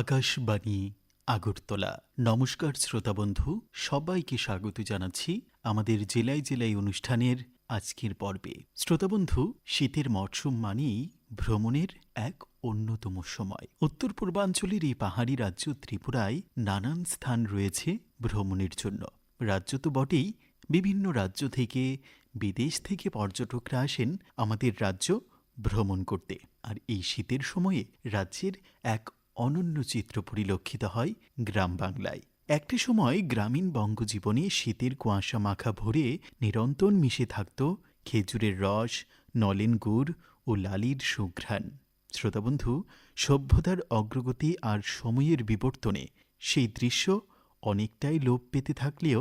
আকাশবাণী, আগরতলা। নমস্কার শ্রোতা বন্ধু, সবাইকে স্বাগত জানাচ্ছি আমাদের জেলায় জেলায় অনুষ্ঠানের আজকের পর্বে। শ্রোতা বন্ধু, শীতের মরশুম মানেই ভ্রমণের এক অন্যতম সময়। উত্তর পূর্বাঞ্চলের এই পাহাড়ি রাজ্য ত্রিপুরায় নানান স্থান রয়েছে ভ্রমণের জন্য। রাজ্য তো বটেই, বিভিন্ন রাজ্য থেকে, বিদেশ থেকে পর্যটকরা আসেন আমাদের রাজ্য ভ্রমণ করতে। আর এই শীতের সময়ে রাজ্যের এক অনন্য চিত্র পরিলক্ষিত হয় গ্রাম বাংলায়। একটি সময় গ্রামীণ বঙ্গজীবনে শীতের কুয়াশা মাখা ভরে নিরন্তর মিশে থাকত খেজুরের রস, নলেন গুড় ও লালির সুঘ্রাণ। শ্রোতাবন্ধু, সভ্যতার অগ্রগতি আর সময়ের বিবর্তনে সেই দৃশ্য অনেকটাই লোপ পেতে থাকলেও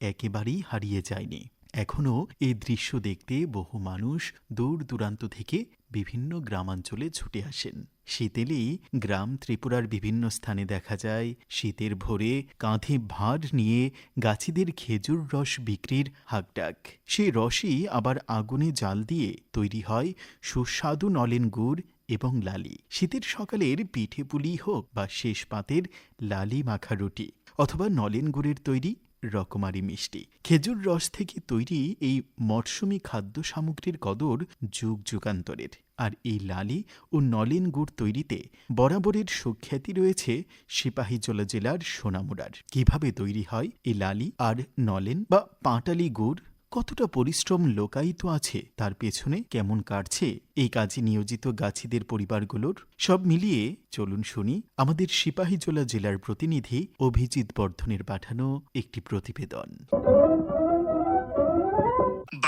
একেবারেই হারিয়ে যায়নি। এখনও এই দৃশ্য দেখতে বহু মানুষ দূর দূরান্ত থেকে বিভিন্ন গ্রামাঞ্চলে ছুটে আসেন। শীতেলেই গ্রাম ত্রিপুরার বিভিন্ন স্থানে দেখা যায়, শীতের ভোরে কাঁধে ভার নিয়ে গাছিদের খেজুর রস বিক্রির হাকডাক। সেই রসই আবার আগুনে জাল দিয়ে তৈরি হয় সুস্বাদু নলেন গুড় এবং লালি। শীতের সকালের পিঠে পুলি হোক বা শেষ পাতের লালি মাখা রুটি অথবা নলেন গুড়ের তৈরি রকমারি মিষ্টি। খেজুর রস থেকে তৈরি এই মরশুমি খাদ্য সামগ্রীর কদর যুগ যুগান্তরের। আর এই লালি ও নলেন গুড় তৈরিতে বরাবরের সুখ্যাতি রয়েছে সিপাহীজলা জেলার সোনামুড়ার। কীভাবে তৈরি হয় এই লালি আর নলেন বা পাঁটালি গুড়? কতটা পরিশ্রম লোকায়িত আছে, তার পেছনে কেমন কাটছে এই কাজে নিয়োজিত গাছিদের পরিবারগুলোর? সব মিলিয়ে চলুন শুনি, আমাদের সিপাহীজোলা জেলার প্রতিনিধি অভিজিৎ বর্ধনের পাঠানো একটি প্রতিবেদন।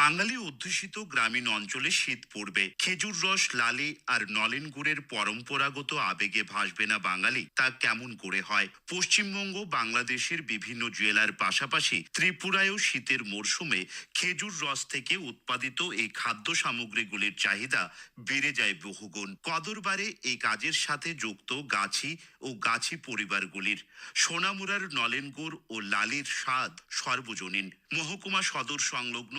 বাঙালি অধ্যুষিত গ্রামীণ অঞ্চলে শীত পড়বে। খেজুর রস, লালি আর নলেন গুড়ের পরম্পরাগত আবেগে ভাসবে না বাঙালি, তা কেমন করে হয়? পশ্চিমবঙ্গ, বাংলাদেশের বিভিন্ন জেলার পাশাপাশি ত্রিপুরায়ও শীতের মরশুমে খেজুর রস থেকে উৎপাদিত এই খাদ্য সামগ্রীগুলির চাহিদা বেড়ে যায় বহুগুণ। কদরবারে এই কাজের সাথে যুক্ত গাছি ও গাছি পরিবারগুলির। সোনামুরার নলেন গুড় ও লালির স্বাদ সর্বজনীন। মহকুমা সদর সংলগ্ন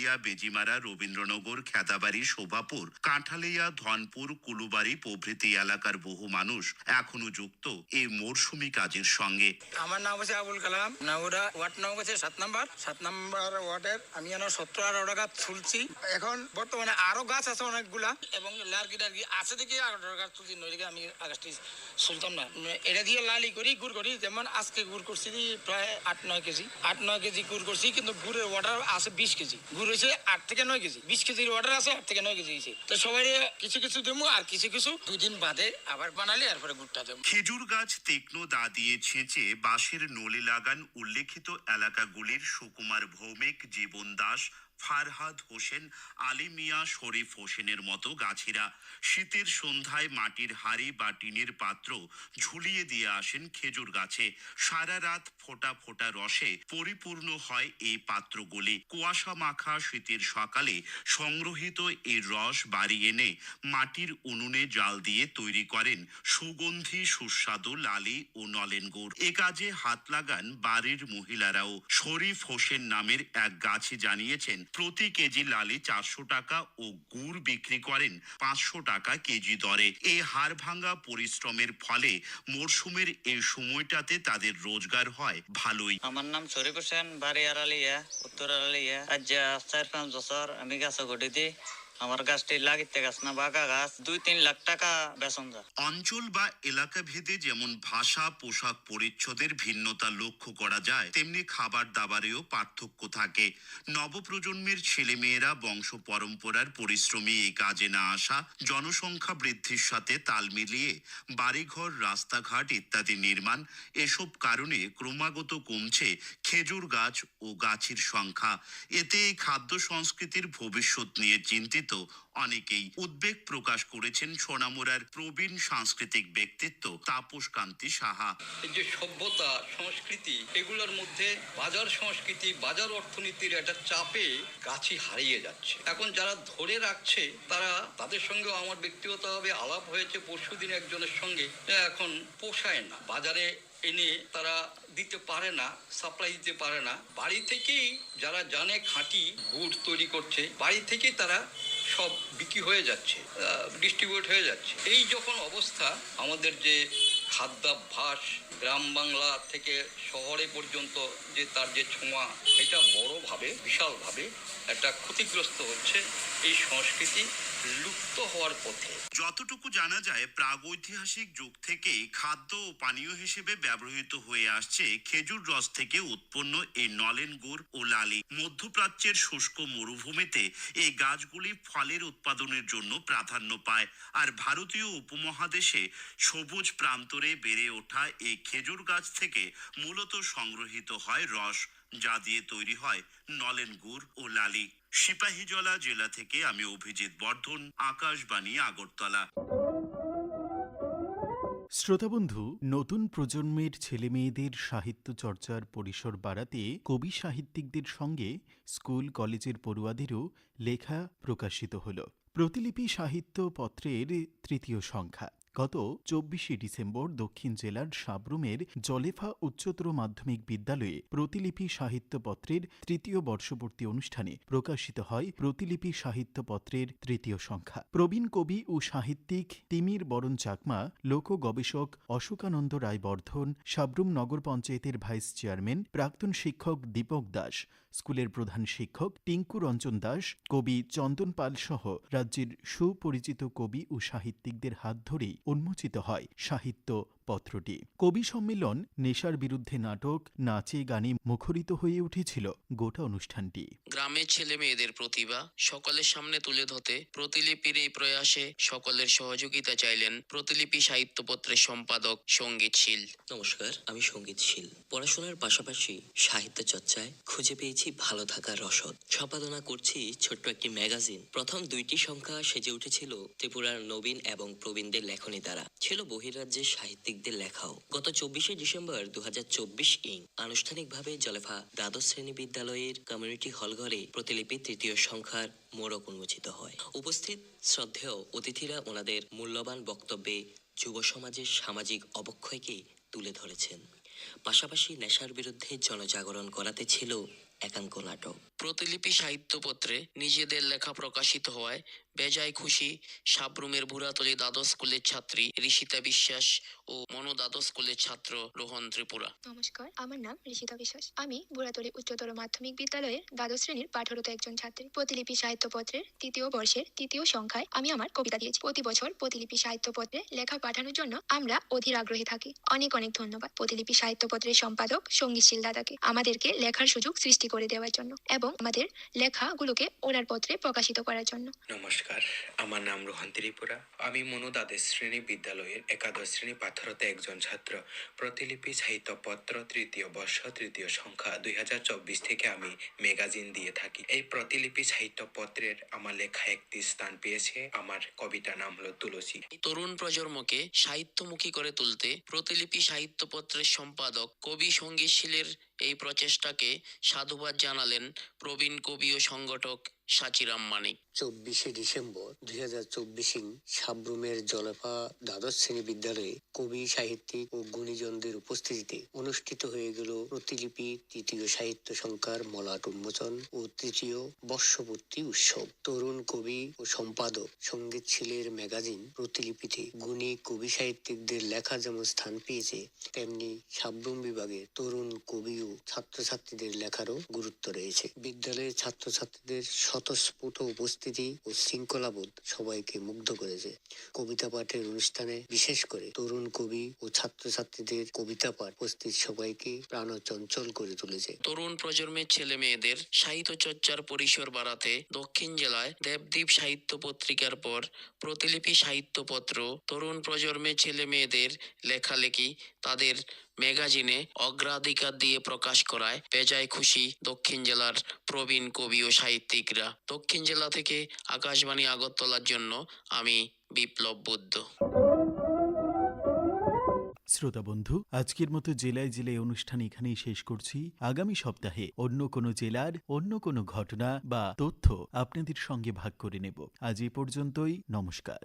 আড়ালিয়া বেজিমারা, রবীন্দ্রনগর খেদাবাড়ি শোভাপুর, কাঁঠালিয়া, ধনপুর, কুলুবাড়ি প্রভৃতি এলাকার বহু মানুষ এখনও যুক্ত এই মরশুমি কাজের সঙ্গে। আমার নাম হচ্ছে আবুল কালাম। নাউরা ওয়ার্ড নাম হচ্ছে সাত নাম্বার। সাত নাম্বার ওয়ার্ডের আমি যেন সত্তর আঠারো গাছ তুলছি। এখন বর্তমানে আরও গাছ আছে অনেকগুলা এবং লার্কি টার্কি আছে দেখে আঠারো গাছ তুলছি, নইলে আমি আগাছটি শুনতাম না। এটা দিয়ে লালি করি, গুড় করি। যেমন আজকে গুড় করছি প্রায় আট, নয় কেজি। আট, নয় কেজি গুড় করছি, কিন্তু গুড়ের ওয়াটার আছে বিশ কেজি। গুড় হয়েছে, আট থেকে নয় কেজি। বিশ কেজির অর্ডার আছে, আট থেকে নয় কেজি হয়েছে। তো সবাই কিছু কিছু দেবো আর কিছু কিছু দুদিন বাদে আবার বানালে, এরপরে গুড়টা দেবো। খেজুর গাছ তীক্ষ্ণ দা দিয়ে ছেঁচে বাঁশের নলি লাগান উল্লেখিত এলাকাগুলির সুকুমার ভৌমিক, জীবন দাস ফারহাদ হোসেন, আলী মিয়া শরীফ হোসেনের মতো গাছিরা শীতের সন্ধ্যায় মাটির হাড়ি বা টিনের পাত্র ঝুলিয়ে দিয়ে আসেন খেজুর গাছে। সারা রাত ফোটা ফোটা রসে পরিপূর্ণ হয় এই পাত্রগুলি। কুয়াশা মাখা শীতের সকালে সংগ্রহিত এই রস বাড়ি এনে মাটির উনুনে জাল দিয়ে তৈরি করেন সুগন্ধি, সুস্বাদু লালি ও নলেন গুড়। এ কাজে হাত লাগান বাড়ির মহিলারাও। শরীফ হোসেন নামের এক গাছি জানিয়েছেন প্রতি কেজি লালি চারশো টাকা ও গুড় বিক্রি করেন পাঁচশো টাকা কেজি দরে। এই হাড় ভাঙ্গা পরিশ্রমের ফলে মরশুমের এই সময়টাতে তাদের রোজগার হয় ভালোই। আমার নাম শরীফ হোসেন, বাড়ি আড়ালিয়া, উত্তর আড়ালিয়া আজ চার পাঁচ বছর আমি গাছ গড়িতে আমার গাছটি লাগিতে গাছ না বাগা গাছ, দুই তিন লাখ টাকা অঞ্চল বা এলাকা ভেদে যেমন ভাষা, পোশাক পরিচ্ছদের ভিন্নতা লক্ষ্য করা যায়, তেমনি খাবার দাবারেও পার্থক্য থাকে। নবপ্রজন্মের ছেলেমেয়েরা বংশ পরম্পরার পরিশ্রমী এই কাজে না আসা, জনসংখ্যা বৃদ্ধির সাথে তাল মিলিয়ে বাড়িঘর, রাস্তাঘাট ইত্যাদি নির্মাণ, এসব কারণে ক্রমাগত কমছে খেজুর গাছ ও গাছের সংখ্যা। এতে খাদ্য সংস্কৃতির ভবিষ্যৎ নিয়ে চিন্তিত অনেকেই। উদ্বেগ প্রকাশ করেছেন সোনামুরার প্রবীণ সাংস্কৃতিক ব্যক্তিত্ব তাপস কান্তি সাহা যে সভ্যতা, সংস্কৃতি, এগুলোর মধ্যে বাজার সংস্কৃতি, বাজার অর্থনীতির একটা চাপে গাছি হারিয়ে যাচ্ছে। এখন যারা ধরে রাখছে, তারা তাদের সঙ্গেও আমার ব্যক্তিগতভাবে আলাপ হয়েছে। পরশুদিন একজনের সঙ্গে। এখন পোষায় না। বাজারে এনে তারা দিতে পারে না সাপ্লাই দিতে পারে না। বাড়ি থেকেই যারা জানে খাঁটি গুড় তৈরি করছে, বাড়ি থেকেই তারা সব বিক্রি হয়ে যাচ্ছে ডিস্ট্রিবিউট হয়ে যাচ্ছে। এই যখন অবস্থা, আমাদের যে খাদ্যাভ্যাস গ্রাম বাংলা থেকে শহরে পর্যন্ত যে তার যে ছোঁয়া, এটা বড়ভাবে, বিশালভাবে একটা ক্ষতিগ্রস্ত হচ্ছে এই সংস্কৃতি লুপ্ত হওয়ার পথে। যতটুকু জানা যায়, প্রাগৈতিহাসিক যুগ থেকেই খাদ্য ও পানীয় হিসেবে ব্যবহৃত হয়ে আসছে খেজুর রস থেকে উৎপন্ন এই নলেন গুড় ও লালি। মধ্যপ্রাচ্যের শুষ্ক মরুভূমিতে এই গাছগুলি ফলের উৎপাদনের জন্য প্রাধান্য পায়। আর ভারতীয় উপমহাদেশে সবুজ প্রান্তরে বেড়ে ওঠা এই খেজুর গাছ থেকে মূলত সংগ্রহিত হয় রস, যা দিয়ে তৈরি হয় নলেন গুড় ও লালি। সিপাহীজলা জেলা থেকে আমি অভিজিৎ বর্ধন, আকাশবাণী, আগরতলা। শ্রোতাবন্ধু, নতুন প্রজন্মের ছেলেমেয়েদের সাহিত্য চর্চার পরিসর বাড়াতে কবি সাহিত্যিকদের সঙ্গে স্কুল, কলেজের পড়ুয়াদেরও লেখা প্রকাশিত হল। প্রতিলিপি সাহিত্য পত্রের তৃতীয় সংখ্যা। গত চব্বিশে ডিসেম্বর দক্ষিণ জেলার সাবরুমের জলেফা উচ্চতর মাধ্যমিক বিদ্যালয়ে প্রতিলিপি সাহিত্যপত্রের তৃতীয় বর্ষপূর্তি অনুষ্ঠানে প্রকাশিত হয় প্রতিলিপি সাহিত্যপত্রের তৃতীয় সংখ্যা। প্রবীণ কবি ও সাহিত্যিক তিমির বরণ চাকমা, লোক গবেষক অশোকানন্দ রায় বর্ধন সাবরুম নগর পঞ্চায়েতের ভাইস চেয়ারম্যান প্রাক্তন শিক্ষক দীপক দাস, স্কুলের প্রধান শিক্ষক টিঙ্কু রঞ্জন দাস, কবি চন্দন পাল সহ রাজ্যের সুপরিচিত কবি ও সাহিত্যিকদের হাত ধরেই উন্মোচিত হয়। সাহিত্য পত্রটি। কবি সম্মেলন নেশার বিরুদ্ধে নাটক নাচে গানে মুখরিত হয়ে উঠেছিল গোটা অনুষ্ঠানটি। গ্রামের ছেলে মেয়েদের প্রতিভা সকলের সামনে তুলে ধরতে প্রতিলিপির এই প্রয়াসে সকলের সহযোগিতা চাইলেন প্রতিলিপি সাহিত্যপত্রের সম্পাদক সংগীত শীল। নমস্কার আমি সঙ্গীতশীল পড়াশোনার পাশাপাশি সাহিত্য চর্চায় খুঁজে পেয়েছি ভালো থাকার রসদ। সম্পাদনা করছি ছোট্ট একটি ম্যাগাজিন। প্রথম দুইটি সংখ্যা সেজে উঠেছিল ত্রিপুরার নবীন এবং প্রবীণদের লেখনী দ্বারা। ছিল বহিরাজ্যের সাহিত্যিকদের লেখাও। গত চব্বিশে ডিসেম্বর দু ইং। আনুষ্ঠানিকভাবে জলেফা দ্বাদশ শ্রেণি বিদ্যালয়ের কমিউনিটি হল ঘরে প্রতিলিপি তৃতীয় সংখ্যার মোড়ক উন্মোচিত হয়। উপস্থিত শ্রদ্ধেয় অতিথিরা ওনাদের মূল্যবান বক্তব্যে যুব সমাজের সামাজিক অবক্ষয়কে তুলে ধরেছেন। পাশাপাশি নেশার বিরুদ্ধে জনজাগরণ করাতে ছিল একাঙ্ক নাটক। প্রতিলিপি সাহিত্যপত্রে নিজেদের লেখা প্রকাশিত হওয়ায় বেজায় খুশি সাবরুমের বুড়াতলি দ্বাদশ স্কুলের ছাত্রী ঋষিতা বিশ্বাস ও মনো দ্বাদশ স্কুলের ছাত্র রোহন ত্রিপুরা। নমস্কার আমার নাম ঋষিতা বিশ্বাস। আমি বুড়াতলি উচ্চতর মাধ্যমিক বিদ্যালয়ের দ্বাদশ শ্রেণির পাঠরত একজন ছাত্রী। প্রতিলিপি সাহিত্যপত্রের তৃতীয় বর্ষের তৃতীয় সংখ্যায় আমি আমার কবিতা দিয়েছি। প্রতি বছর প্রতিলিপি সাহিত্যপত্রে লেখা পাঠানোর জন্য আমরা অধীর আগ্রহী থাকি। অনেক অনেক ধন্যবাদ প্রতিলিপি সাহিত্যপত্রের সম্পাদক সঙ্গীতশীল দাদাকে। আমাদেরকে লেখার সুযোগ সৃষ্টি করে দেওয়ার জন্য এবং আমাদের লেখাগুলোকে ওনার পত্রে প্রকাশিত করার জন্য। নমস্কার আমার নাম রোহন ত্রিপুরা। আমি মনু দ্বাদশ শ্রেণি বিদ্যালয়ের একাদশ শ্রেণি পাথরতে একজন ছাত্র। প্রতিলিপি সাহিত্যপত্র তৃতীয় বর্ষ তৃতীয় সংখ্যা দুই থেকে আমি ম্যাগাজিন দিয়ে থাকি। এই প্রতিলিপি সাহিত্যপত্রের আমার লেখা একটি স্থান পেয়েছে। আমার কবিতা নাম হলো তুলসী। তরুণ প্রজন্মকে সাহিত্যমুখী করে তুলতে প্রতিলিপি সাহিত্য পত্রের সম্পাদক কবি সংগীত শীলের এই প্রচেষ্টাকে সাধুবাদ জানালেন প্রবীণ কবি ও সংগঠক সাচিরাম মানিক চব্বিশে ডিসেম্বর দুই হাজার চব্বিশ সাবরুমের জলফা দ্বাদশ শ্রেণি বিদ্যালয়ে কবি, সাহিত্যিক ও গুণীজনদের উপস্থিতিতে অনুষ্ঠিত হয়ে গেল প্রতিলিপি তৃতীয় সাহিত্য সংখ্যার মলাট উন্মোচন ও তৃতীয় বর্ষপূর্তি উৎসব। তরুণ কবি ও সম্পাদক সংগীত ছিলের ম্যাগাজিন প্রতিলিপিতে গুণী কবি, সাহিত্যিকদের লেখা যেমন স্থান পেয়েছে, তেমনি সাবরুম বিভাগে তরুণ কবি ও ছাত্রছাত্রীদের লেখারও গুরুত্ব রয়েছে। বিদ্যালয়ের ছাত্রছাত্রীদের স্বতঃস্ফূর্ত উপস্থিতি ও শৃঙ্খলাবোধ সবাইকে মুগ্ধ করেছে। কবিতা পাঠের অনুষ্ঠানে বিশেষ করে তরুণ কবি ও ছাত্রছাত্রীদের কবিতা পাঠ উপস্থিত সবাইকে প্রাণচঞ্চল করে তুলেছে। তরুণ প্রজন্মের ছেলে মেয়েদের সাহিত্য চর্চার পরিসর বাড়াতে দক্ষিণ জেলায় দেবদ্বীপ সাহিত্য পত্রিকার পর প্রতিলিপি সাহিত্যপত্র তরুণ প্রজন্মের ছেলে মেয়েদের লেখালেখি তাদের ম্যাগাজিনে অগ্রাধিকার দিয়ে প্রকাশ করায়, বেজায় খুশি দক্ষিণ জেলার প্রবীণ কবি ও সাহিত্যিকরা। দক্ষিণ জেলা থেকে আকাশবাণী আগরতলার জন্য আমি বিপ্লব বুদ্ধ। শ্রোতা বন্ধু, আজকের মতো জেলায় জেলায় অনুষ্ঠান এখানেই শেষ করছি। আগামী সপ্তাহে অন্য কোনো জেলার, অন্য কোনো ঘটনা বা তথ্য আপনাদের সঙ্গে ভাগ করে নেব। আজ এ পর্যন্তই, নমস্কার।